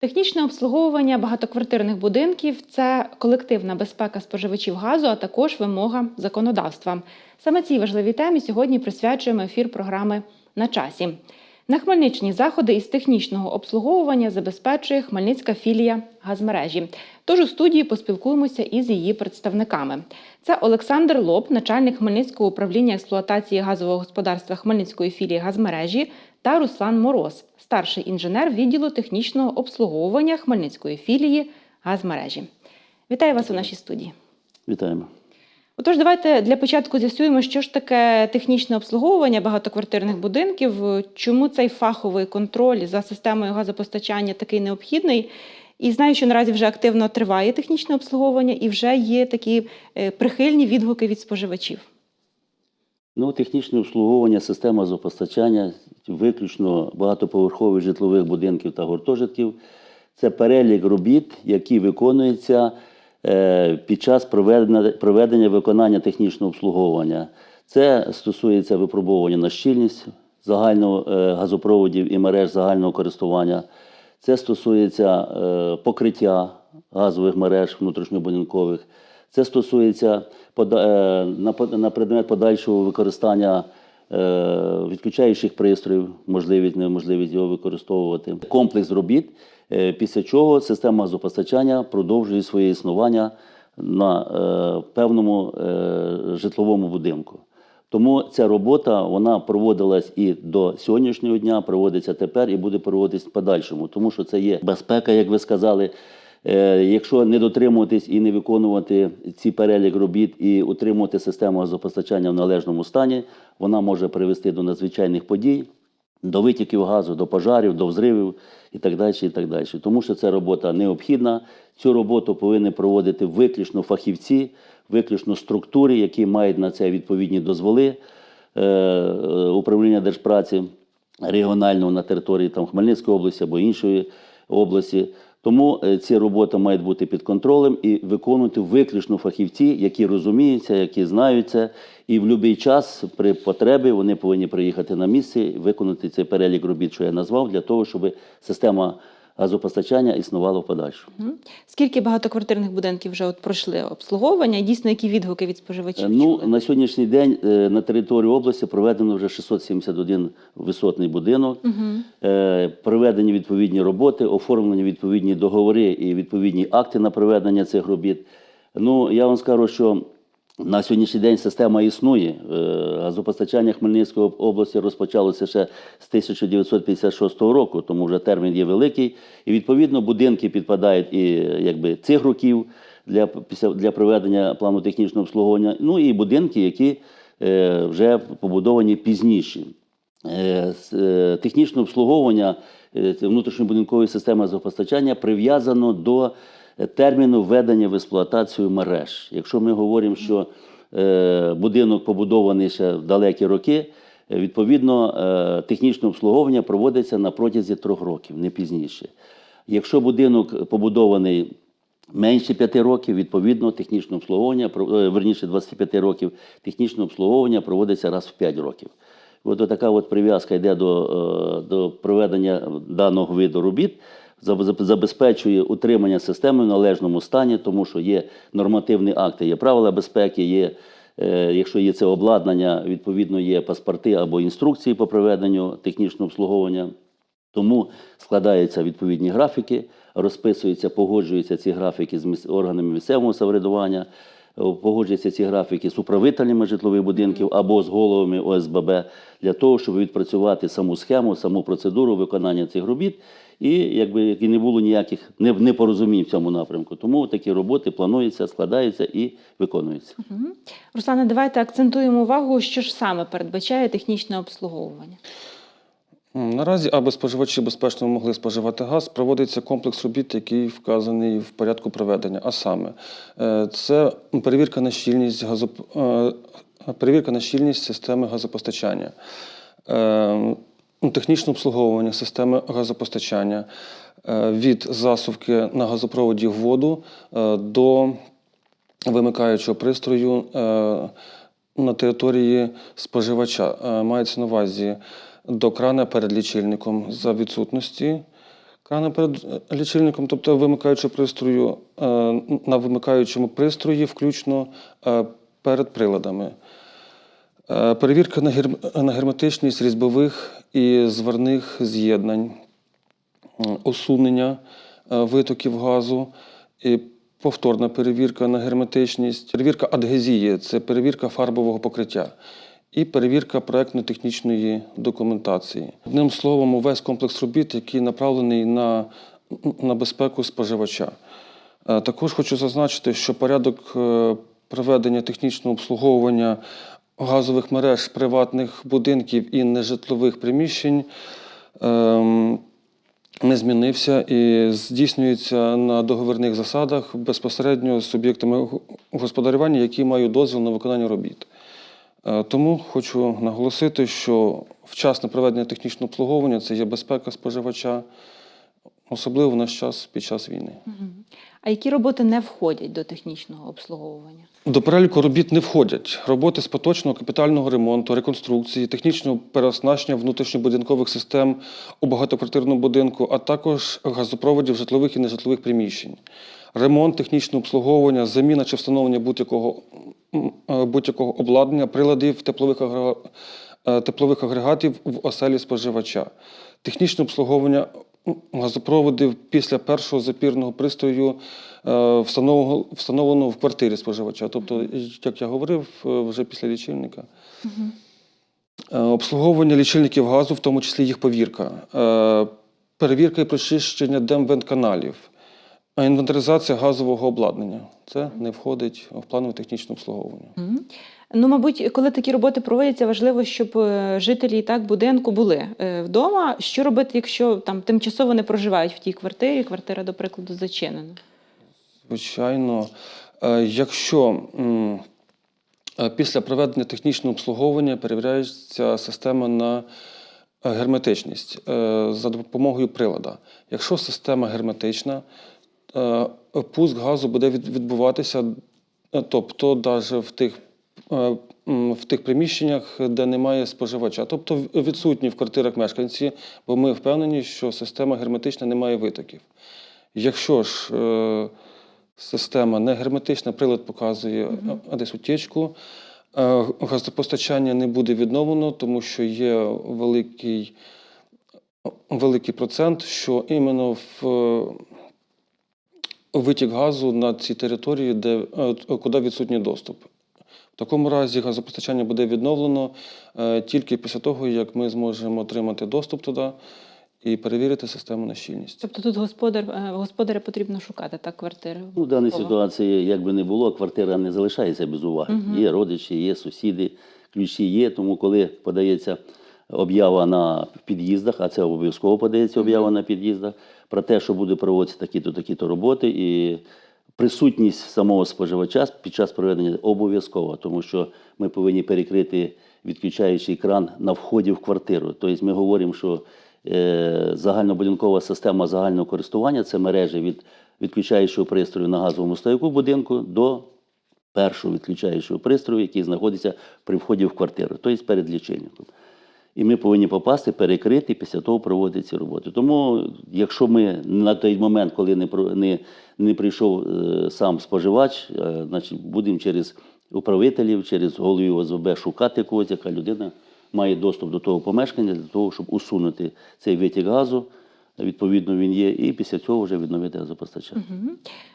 Технічне обслуговування багатоквартирних будинків це колективна безпека споживачів газу, а також вимога законодавства. Саме цій важливій темі сьогодні присвячуємо ефір програми на часі. На Хмельниччині заходи із технічного обслуговування забезпечує Хмельницька філія газмережі. Тож у студії поспілкуємося із її представниками. Це Олександр Лоб, начальник Хмельницького управління експлуатації газового господарства Хмельницької філії газмережі, та Руслан Мороз, старший інженер відділу технічного обслуговування Хмельницької філії газмережі. Вітаю вас у нашій студії. Вітаємо. Отож, давайте для початку з'ясуємо, що ж таке технічне обслуговування багатоквартирних будинків, чому цей фаховий контроль за системою газопостачання такий необхідний. І знаю, що наразі вже активно триває технічне обслуговування і вже є такі е, прихильні відгуки від споживачів. Ну, технічне обслуговування системи газопостачання виключно багатоповерхових житлових будинків та гуртожитків. Це перелік робіт, які виконуються е, під час проведення, проведення виконання технічного обслуговування. Це стосується випробовування на щільність загального е, газопроводів і мереж загального користування. Це стосується е, покриття газових мереж внутрішньобудинкових. Це стосується на, предмет подальшого використання відключаючих пристроїв, можливість, неможливість його використовувати. Комплекс робіт, е, після чого система газопостачання продовжує своє існування на е, певному е, житловому будинку. Тому ця робота вона проводилась і до сьогоднішнього дня, проводиться тепер і буде проводитись в подальшому, тому що це є безпека, як ви сказали. Е, Якщо не дотримуватись і не виконувати ці перелік робіт і утримувати систему газопостачання в належному стані, вона може привести до надзвичайних подій, до витіків газу, до пожарів, до взривів і так далі. І так далі. Тому що ця робота необхідна. Цю роботу повинні проводити виключно фахівці, виключно структури, які мають на це відповідні дозволи е, управління держпраці регіонального на території там, Хмельницької області або іншої області. Тому е, ці роботи мають бути під контролем і виконувати виключно фахівці, які розуміються, які знаються, і в будь-який час при потребі вони повинні приїхати на місце і виконати цей перелік робіт, що я назвав, для того, щоб система газопостачання існувала в подальшому. Скільки багатоквартирних будинків вже от пройшли обслуговування? І дійсно, які відгуки від споживачів? Е, Ну, чули? на сьогоднішній день е, на території області проведено вже 671 висотний будинок. Е, Проведені відповідні роботи, оформлені відповідні договори і відповідні акти на проведення цих робіт. Ну, я вам скажу, що на сьогоднішній день система існує. Е, Газопостачання Хмельницької області розпочалося ще з 1956 року, тому вже термін є великий. І відповідно будинки підпадають і якби цих років для, для проведення плану технічного обслуговування. Ну і будинки, які е, вже побудовані пізніше. Е, Технічне обслуговування внутрішньобудинкової системи газопостачання прив'язано до терміну введення в експлуатацію мереж. Якщо ми говоримо, що е, будинок побудований ще в далекі роки, відповідно е, технічне обслуговування проводиться на протязі трьох років, не пізніше. Якщо будинок побудований менше 5 років, відповідно, технічне обслуговування, е, верніше 25 років, технічне обслуговування проводиться раз в 5 років. От така от прив'язка йде до, до проведення даного виду робіт, забезпечує утримання системи в належному стані, тому що є нормативні акти, є правила безпеки, є, е, якщо є це обладнання, відповідно є паспорти або інструкції по проведенню технічного обслуговування. Тому складаються відповідні графіки, розписуються, погоджуються ці графіки з органами місцевого самоврядування, е, погоджуються ці графіки з управителями житлових будинків або з головами ОСББ для того, щоб відпрацювати саму схему, саму процедуру виконання цих робіт. І якби і не було ніяких не- непорозумінь в цьому напрямку. Тому такі роботи плануються, складаються і виконуються. Мгм. Руслане, давайте акцентуємо увагу, що ж саме передбачає технічне обслуговування. Наразі, аби споживачі безпечно могли споживати газ, проводиться комплекс робіт, який вказаний в порядку проведення. А саме, е, це перевірка на щільність, газоп... е, перевірка на щільність системи газопостачання, е, ну, технічне обслуговування системи газопостачання е, від засувки на газопроводі в воду е, до вимикаючого пристрою е, на території споживача. Мається на увазі до крана перед лічильником за відсутності крана перед лічильником, тобто вимикаючого пристрою, на вимикаючому пристрої, включно перед приладами. Е, Перевірка на гер- на герметичність різьбових і зварних з'єднань, усунення е, витоків газу, і повторна перевірка на герметичність, перевірка адгезії це перевірка фарбового покриття. І перевірка проектно-технічної документації. Одним словом, увесь комплекс робіт, який направлений на, на безпеку споживача. Е, Також хочу зазначити, що порядок проведення технічного обслуговування газових мереж приватних будинків і нежитлових приміщень ем, не змінився і здійснюється на договірних засадах безпосередньо з суб'єктами господарювання, які мають дозвіл на виконання робіт. Е, Тому хочу наголосити, що вчасне проведення технічного обслуговування це є безпека споживача, особливо в наш час під час війни. А які роботи не входять до технічного обслуговування? До переліку робіт не входять. Роботи з поточного капітального ремонту, реконструкції, технічного переоснащення внутрішньобудинкових систем у багатоквартирному будинку, а також газопроводів житлових і нежитлових приміщень, ремонт, технічне обслуговування, заміна чи встановлення будь-якого е, будь-якого обладнання, приладів теплових агрегатів теплових агрегатів в оселі споживача, технічне обслуговування газопроводів після першого запірного пристрою, встановлено встановленого, встановленого в квартирі споживача. Тобто, як я говорив, е, вже після лічильника. Е, Обслуговування лічильників газу, в тому числі їх повірка, Е, перевірка і прочищення демвентканалів, інвентаризація газового обладнання. Це не входить в планове технічне обслуговування. Ну, мабуть, коли такі роботи проводяться, важливо, щоб е, жителі і так будинку були е, вдома. Що робити, якщо там тимчасово не проживають в тій квартирі, квартира, до прикладу, зачинена? Звичайно, Е, якщо після проведення технічного обслуговування перевіряється система на герметичність за допомогою прилада. Якщо система герметична, пуск газу буде відбуватися, е, тобто навіть в тих. е, В тих приміщеннях, де немає споживача, тобто відсутні в квартирах мешканці, бо ми впевнені, що система герметична не має витоків. Якщо ж е, система не герметична, прилад показує е, десь утічку, е, газопостачання не буде відновлено, тому що є великий, великий процент, що іменно в е, витік газу на цій території, де, е, куди відсутній доступ. В такому разі газопостачання буде відновлено е, тільки після того, як ми зможемо отримати доступ туди і перевірити систему на щільність. Тобто тут господар, е, господаря потрібно шукати так квартири. Ну, в даній ситуації, як би не було, квартира не залишається без уваги. Мгм. Є родичі, є сусіди, ключі є. Тому, коли подається об'ява на під'їздах, а це обов'язково подається об'ява на під'їздах, про те, що буде проводитися такі-то, такі-то роботи, і присутність самого споживача під час проведення обов'язкова, тому що ми повинні перекрити відключаючий кран на вході в квартиру. Тобто ми говоримо, що е, загальнобудинкова система загального користування це мережі від відключаючого пристрою на газовому стояку будинку до першого відключаючого пристрою, який знаходиться при вході в квартиру, тобто перед лічильником. І ми повинні попасти, перекрити, після того проводити ці роботи. Тому, якщо ми на той момент, коли не, не, не прийшов е, сам споживач, е, значить будемо через управителів, через голову ОЗБ шукати когось, яка людина має доступ до того помешкання для того, щоб усунути цей витік газу. Відповідно, він є, і після цього вже відновити газопостачання.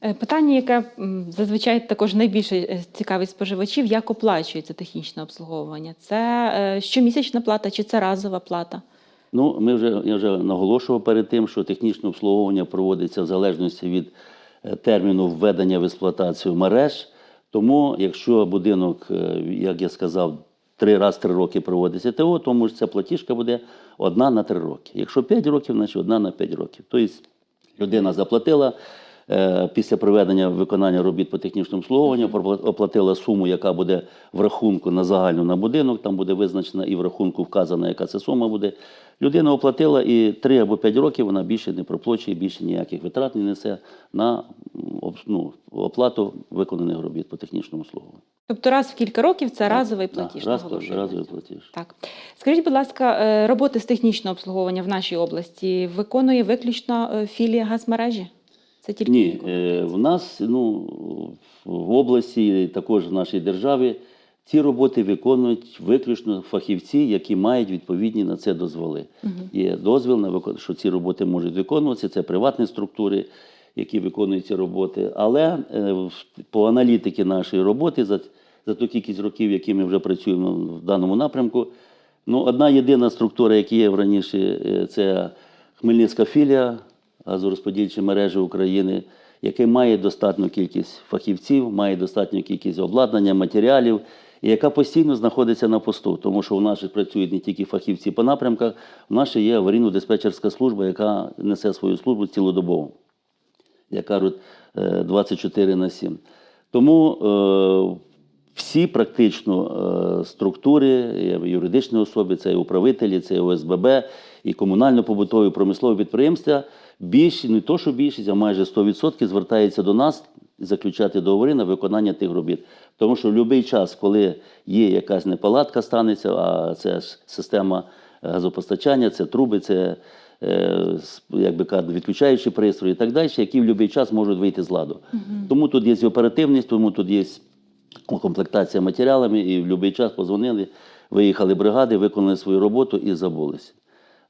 Е, Питання, яке зазвичай також найбільше е, цікавить споживачів, як оплачується технічне обслуговування? Це е, щомісячна плата чи це разова плата? Ну, ми вже я вже наголошував перед тим, що технічне обслуговування проводиться в залежності від терміну введення в експлуатацію мереж. Тому, якщо будинок, як я сказав, три раз три роки проводиться ТО, тому ж ця платіжка буде одна на три роки. Якщо п'ять років, значить одна на п'ять років. Тобто людина заплатила після проведення виконання робіт по технічному обслуговуванню оплатила суму, яка буде в рахунку на загальну на будинок, там буде визначена і в рахунку вказана, яка це сума буде. Людина оплатила і 3 або 5 років вона більше не проплачує, більше ніяких витрат не несе на ну, оплату виконаних робіт по технічному обслуговуванню. Тобто раз в кілька років це разовий платіж. раз, разовий платіж. Так. Скажіть, будь ласка, е, роботи з технічного обслуговування в нашій області виконує виключно е, філія газмережі? Це тільки Ні, е, в нас ну, в області, також в нашій державі, ці роботи виконують виключно фахівці, які мають відповідні на це дозволи. Є дозвіл на викон... що ці роботи можуть виконуватися. Це приватні структури, які виконують ці роботи. Але е, по аналітики нашої роботи за, за ту кількість років, які ми вже працюємо в даному напрямку, ну, одна єдина структура, яка є раніше, е, це Хмельницька філія газорозподільчої мережі України, яка має достатню кількість фахівців, має достатню кількість обладнання, матеріалів, і яка постійно знаходиться на посту, тому що у нас працюють не тільки фахівці по напрямках, у нас ще є аварійно-диспетчерська служба, яка несе свою службу цілодобово, як кажуть, е, 24 на 7. Тому е, всі практично е, структури, юридичні особи, це і управителі, це і ОСББ, і комунально-побутові промислові підприємства, більшість, не то, що більшість, а майже 100% звертаються до нас заключати договори на виконання тих робіт. Тому що в будь-який час, коли є якась неполадка станеться, а це ж система газопостачання, це труби, це е, як би кажуть, відключаючі пристрої і так далі, які в будь-який час можуть вийти з ладу. Тому тут є оперативність, тому тут є комплектація матеріалами, і в будь-який час позвонили, виїхали бригади, виконали свою роботу і забулися.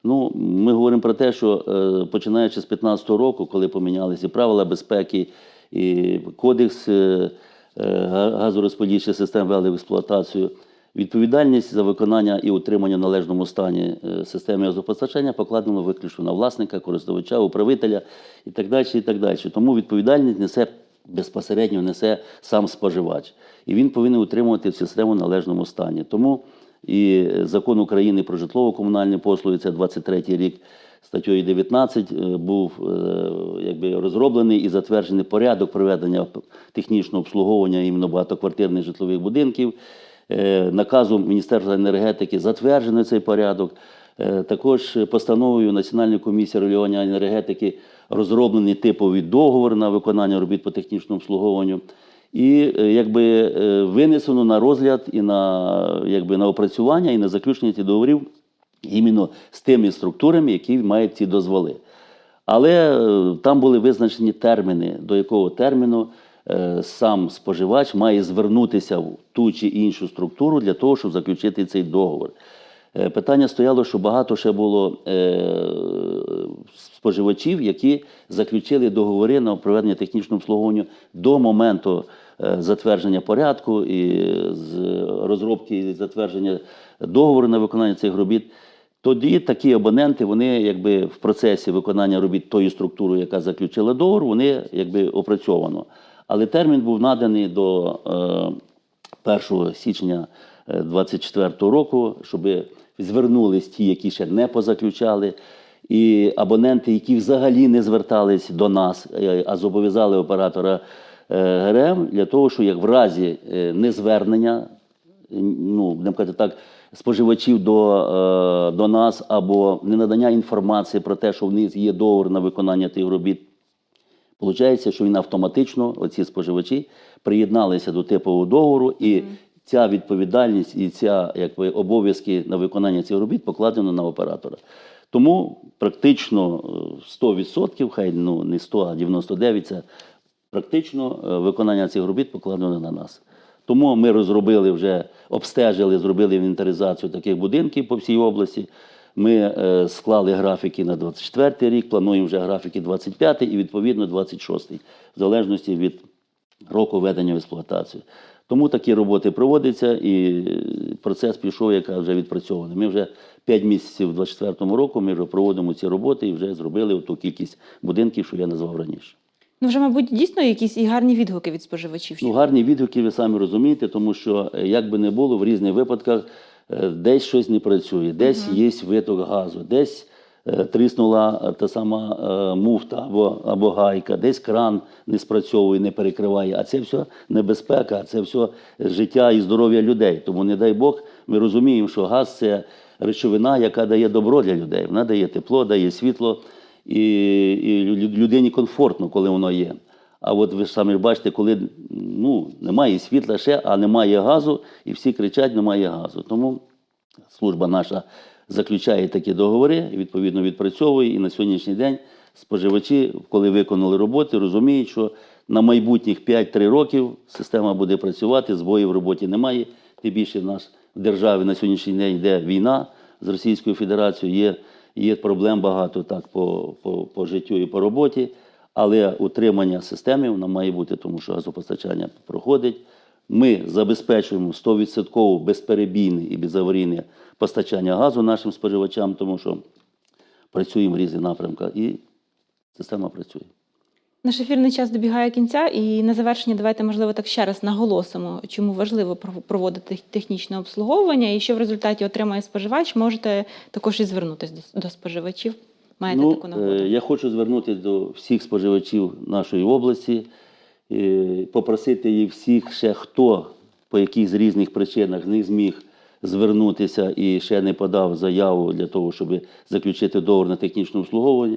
Ну, ми говоримо про те, що е, починаючи з 2015 року, коли помінялися правила безпеки, і кодекс е, е, газорозподільчих систем ввели в експлуатацію, відповідальність за виконання і утримання в належному стані системи газопостачання покладено виключно на власника, користувача, управителя і так далі. І так далі. Тому відповідальність несе безпосередньо несе сам споживач. І він повинен утримувати систему в належному стані. Тому і закон України про житлово-комунальні послуги, це 23-й рік, статтею 19, е, був е, якби, розроблений і затверджений порядок проведення технічного обслуговування іменно багатоквартирних житлових будинків. Е, Наказом Міністерства енергетики затверджений цей порядок. Також постановою Національної комісії регулювання енергетики розроблений типовий договор на виконання робіт по технічному обслуговуванню. І е, якби е, винесено на розгляд і на, якби, на опрацювання, і на заключення цих договорів іменно з тими структурами, які мають ці дозволи. Але е, там були визначені терміни, до якого терміну сам споживач має звернутися в ту чи іншу структуру для того, щоб заключити цей договор. Питання стояло, що багато ще було споживачів, які заключили договори на проведення технічного обслуговування до моменту затвердження порядку і з розробки і затвердження договору на виконання цих робіт. Тоді такі абоненти, вони якби в процесі виконання робіт тої структури, яка заключила договор, вони якби опрацьовано. Але термін був наданий до е, 1 січня 2024 року, щоб звернулись ті, які ще не позаключали, і абоненти, які взагалі не звертались до нас, е, а зобов'язали оператора е, ГРМ для того, що як в разі е, незвернення ну, будемо казати так, споживачів до, е, до нас або ненадання інформації про те, що в них є договор на виконання тих робіт. Получається, що він автоматично, оці споживачі, приєдналися до типового договору, і ця відповідальність і ця якби, обов'язки на виконання цих робіт покладено на оператора. Тому практично е, 100%, хай ну, не 100, а 99% це практично е, виконання цих робіт покладено на нас. Тому ми розробили вже, обстежили, зробили інвентаризацію таких будинків по всій області. Ми е, склали графіки на 24 рік, плануємо вже графіки 25 і відповідно 26, в залежності від року введення в експлуатацію. Тому такі роботи проводяться і е, процес пішов, яка вже відпрацьований. Ми вже 5 місяців 24 року ми вже проводимо ці роботи і вже зробили ту кількість будинків, що я назвав раніше. Ну, вже, мабуть, дійсно якісь і гарні відгуки від споживачів. Ну, гарні відгуки, ви самі розумієте, тому що е, як би не було, в різних випадках е, десь щось не працює, десь є виток газу, десь е, тріснула та сама е, муфта або, або гайка, десь кран не спрацьовує, не перекриває. А це все небезпека, це все життя і здоров'я людей. Тому, не дай Бог, ми розуміємо, що газ це речовина, яка дає добро для людей. Вона дає тепло, дає світло, і, і людині комфортно, коли воно є. А от ви ж самі бачите, коли ну, немає світла ще, а немає газу, і всі кричать, немає газу. Тому служба наша заключає такі договори, відповідно відпрацьовує. І на сьогоднішній день споживачі, коли виконали роботи, розуміють, що на майбутніх 5-3 років система буде працювати, збоїв в роботі немає. Тим більше в нас в державі на сьогоднішній день йде війна з Російською Федерацією, є, є проблем багато так по, по, по життю і по роботі. Але утримання системи воно має бути, тому що газопостачання проходить. Ми забезпечуємо 100% безперебійне і безаварійне постачання газу нашим споживачам, тому що працюємо в різних напрямках і система працює. Наш ефірний час добігає кінця, і на завершення давайте, можливо, так ще раз наголосимо, чому важливо проводити технічне обслуговування, і що в результаті отримає споживач, можете також і звернутися до, споживачів. Маєте ну, таку нагоду. е, я хочу звернутися до всіх споживачів нашої області, е, попросити їх всіх, ще хто по яких з різних причинах не зміг звернутися і ще не подав заяву для того, щоб заключити договор на технічне обслуговування,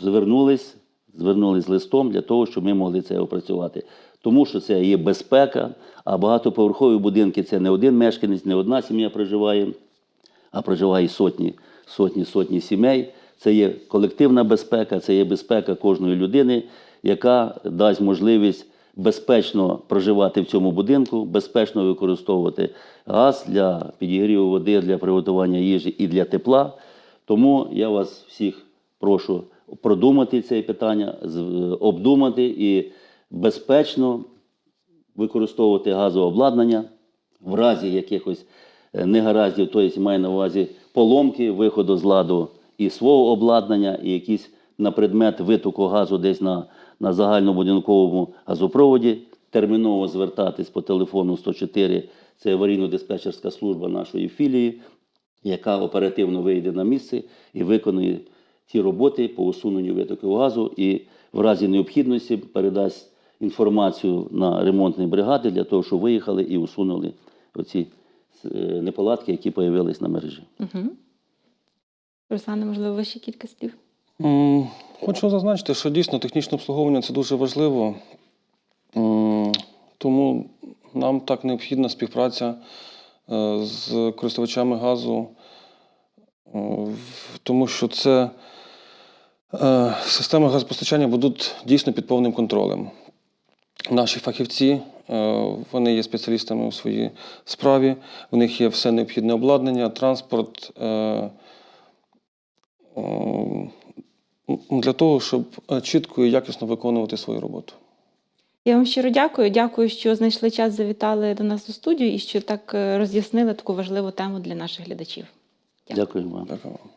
звернулись, звернулись з листом для того, щоб ми могли це опрацювати. Тому що це є безпека, а багатоповерхові будинки це не один мешканець, не одна сім'я проживає а проживає сотні, сотні, сотні сімей. Це є колективна безпека, це є безпека кожної людини, яка дасть можливість безпечно проживати в цьому будинку, безпечно використовувати газ для підігріву води, для приготування їжі і для тепла. Тому я вас всіх прошу продумати це питання, обдумати і безпечно використовувати газове обладнання в разі якихось е, негараздів, тобто має на увазі поломки, виходу з ладу і свого обладнання, і якісь на предмет витоку газу десь на, на загальнобудинковому газопроводі, терміново звертатись по телефону 104, це аварійно-диспетчерська служба нашої філії, яка оперативно вийде на місце і виконує ті роботи по усуненню витоку газу і в разі необхідності передасть інформацію на ремонтні бригади для того, щоб виїхали і усунули оці е, неполадки, які з'явились на мережі. Угу. Руслане, можливо, ви ще кілька слів. Хочу зазначити, що дійсно технічне обслуговування це дуже важливо. Тому нам так необхідна співпраця е, з користувачами газу, е, тому що це системи газопостачання будуть дійсно під повним контролем. Наші фахівці, е, вони є спеціалістами у своїй справі, в них є все необхідне обладнання, транспорт. е, е, для того, щоб е, чітко і якісно виконувати свою роботу. Я вам щиро дякую. Дякую, що знайшли час, завітали до нас у студію і що так е, роз'яснили таку важливу тему для наших глядачів. Дякую. Дякую вам. Дякую вам.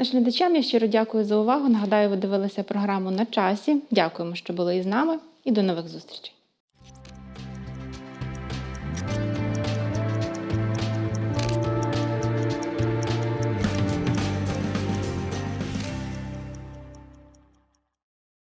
Нашим глядачам я щиро дякую за увагу. Нагадаю, ви дивилися програму на часі. Дякуємо, що були із нами, і до нових зустрічей.